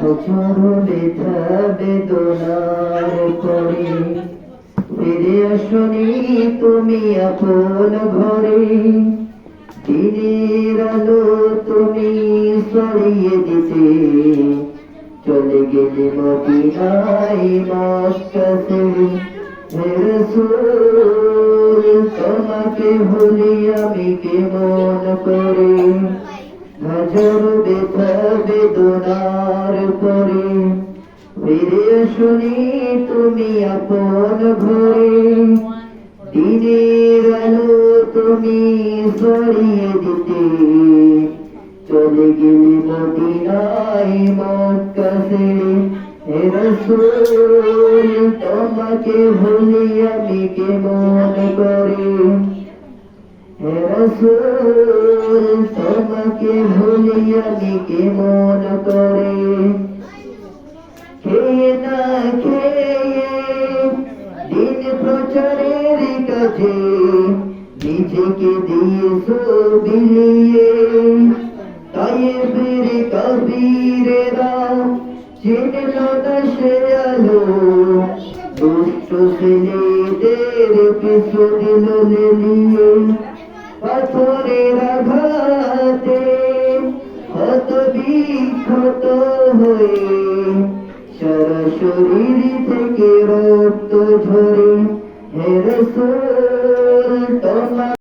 প্রচুর বেদনার পরে ফিরে আসনি তুমি আপন ঘরে। দিনের আলো তুমি সরিয়ে দিতে। চলে তোমাকে ভুলি আমি কেমন করে? হাজার ব্যথা বেদনার পরে ফিরে শুনি তুমি আপন ঘরে। দিনের আলো তুমি সরিয়ে দিতে। চলে গেলি মদিনায় মক্কা ছেড়ে। রাসূল, তোমাকে ভুলি আমি কেমন করে? রাসূল তোমাকে ভুলি আমি কেমন করে খেয়ে না খেয়ে দিন প্রচারের কাছে নিজেকে দিয়েছ বিলিয়ে তাই ফির কবিরেরা চিনল না সে আলো দুষ্ট ছেলেদের পিছু দিল লেলিয়ে পাথরের আঘাতে ক্ষত বিক্ষত হয়ে সারা শরীর থেকে রক্ত ঝরে হে রসুল তোমার